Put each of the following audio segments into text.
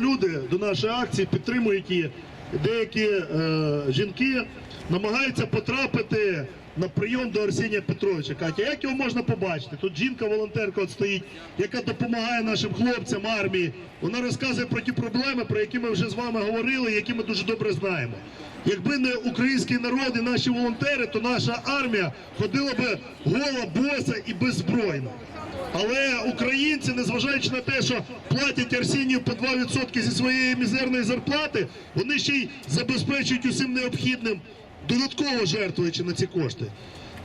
Люди до нашої акції підтримують її. Деякі е, жінки намагаються потрапити на прийом до Арсенія Петровича. Катя, як його можна побачити? Тут жінка-волонтерка от стоїть, яка допомагає нашим хлопцям армії. Вона розказує про ті проблеми, про які ми вже з вами говорили, які ми дуже добре знаємо. Якби не український народ і наші волонтери, то наша армія ходила би гола, боса і беззбройна. Але українці, незважаючи на те, що платять Арсенію по 2% зі своєї мізерної зарплати, вони ще й забезпечують усім необхідним, додатково жертвуючи на ці кошти.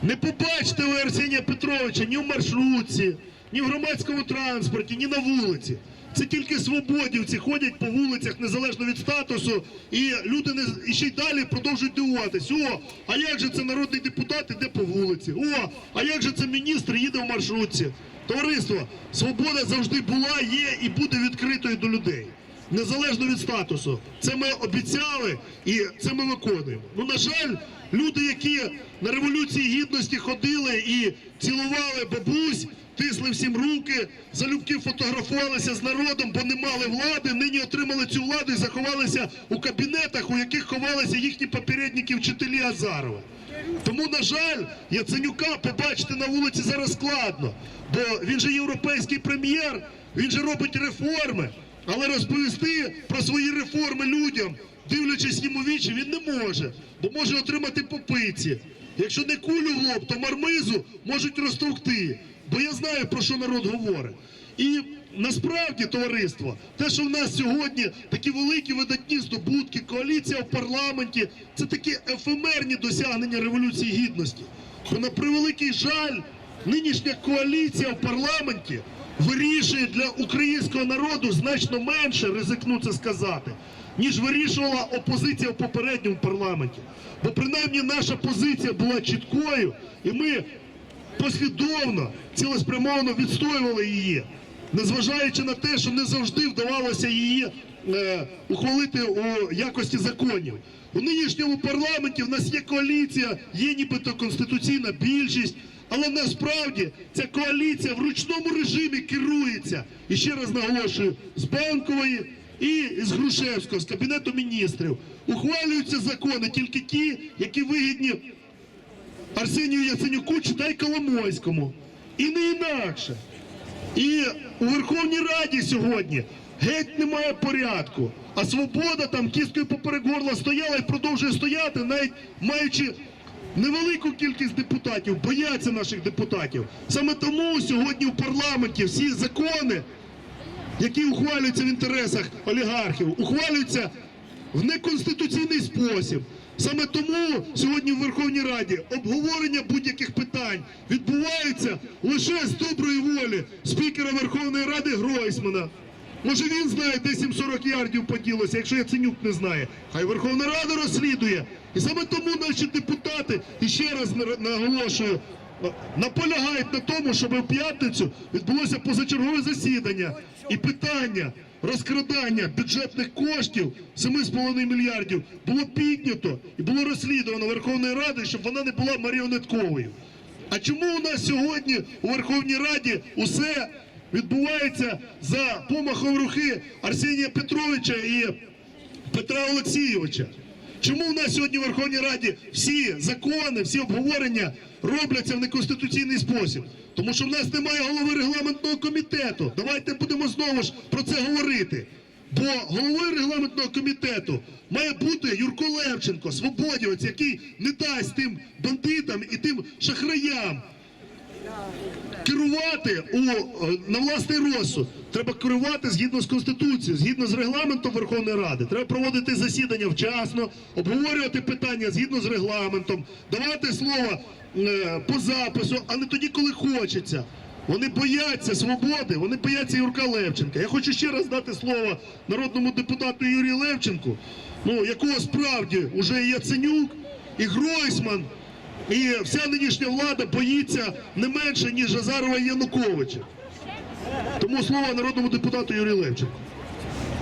Не побачите ви Арсенія Петровича ні в маршрутці, ні в громадському транспорті, ні на вулиці. Це тільки свободівці ходять по вулицях незалежно від статусу, і люди не і ще й далі продовжують дивуватись. О, а як же це народний депутат іде по вулиці? О, а як же це міністр їде в маршрутці? Товариство, свобода завжди була, є і буде відкритою до людей. Незалежно від статусу. Це ми обіцяли і це ми виконуємо. Ну, на жаль, люди, які на Революції Гідності ходили і цілували бабусь, тисли всім руки, залюбки фотографувалися з народом, бо не мали влади, нині отримали цю владу і заховалися у кабінетах, у яких ховалися їхні попередники вчителі Азарова. Тому, на жаль, Яценюка побачити на вулиці зараз складно, бо він же європейський прем'єр, він же робить реформи, але розповісти про свої реформи людям, дивлячись їм у вічі, він не може, бо може отримати попиці. Якщо не кулю в лоб, то мармизу можуть розтовкти. Бо я знаю, про що народ говорить. І насправді, товариство, те, що в нас сьогодні такі великі видатні здобутки, коаліція в парламенті, це такі ефемерні досягнення Революції Гідності. Бо на превеликий жаль, нинішня коаліція в парламенті вирішує для українського народу значно менше, ризикну це сказати, ніж вирішувала опозиція в попередньому парламенті. Бо принаймні наша позиція була чіткою, і ми послідовно, цілеспрямовано відстоювали її, незважаючи на те, що не завжди вдавалося її е, ухвалити у якості законів. У нинішньому парламенті в нас є коаліція, є нібито конституційна більшість. Але насправді ця коаліція в ручному режимі керується. І ще раз наголошую, з банкової і з Грушевського, з кабінету міністрів. Ухвалюються закони тільки ті, які вигідні Арсенію Яценюку читай Коломойському. І не інакше. І у Верховній Раді сьогодні геть немає порядку. А свобода там кісткою поперек горла стояла і продовжує стояти, навіть маючи невелику кількість депутатів, бояться наших депутатів. Саме тому сьогодні в парламенті всі закони, які ухвалюються в інтересах олігархів, ухвалюються в неконституційний спосіб. Саме тому сьогодні в Верховній Раді обговорення будь-яких питань відбуваються лише з доброї волі спікера Верховної Ради Гройсмана. Може він знає, де 740 ярдів поділося, якщо Яценюк не знає. Хай Верховна Рада розслідує. І саме тому наші депутати, і ще раз наголошую, наполягають на тому, щоб в п'ятницю відбулося позачергове засідання і питання розкрадання бюджетних коштів 7,5 мільярдів було піднято і було розслідувано Верховною Радою, щоб вона не була маріонетковою. А чому у нас сьогодні у Верховній Раді усе відбувається за помахом руки Арсенія Петровича і Петра Олексійовича? Чому в нас сьогодні в Верховній Раді всі закони, всі обговорення робляться в неконституційний спосіб? Тому що в нас немає голови регламентного комітету. Давайте будемо знову ж про це говорити. Бо головою регламентного комітету має бути Юрко Левченко, свободівець, який не дасть тим бандитам і тим шахраям керувати у, е, на власний розсуд. Треба керувати згідно з Конституцією, згідно з регламентом Верховної Ради. Треба проводити засідання вчасно, обговорювати питання згідно з регламентом, давати слово е, по запису, а не тоді, коли хочеться. Вони бояться свободи, вони бояться Юрка Левченка. Я хочу ще раз дати слово народному депутату Юрію Левченку, ну якого справді вже і Яценюк, і Гройсман, і вся нинішня влада боїться не менше, ніж Азарова Януковича. Тому слово народному депутату Юрію Левченку.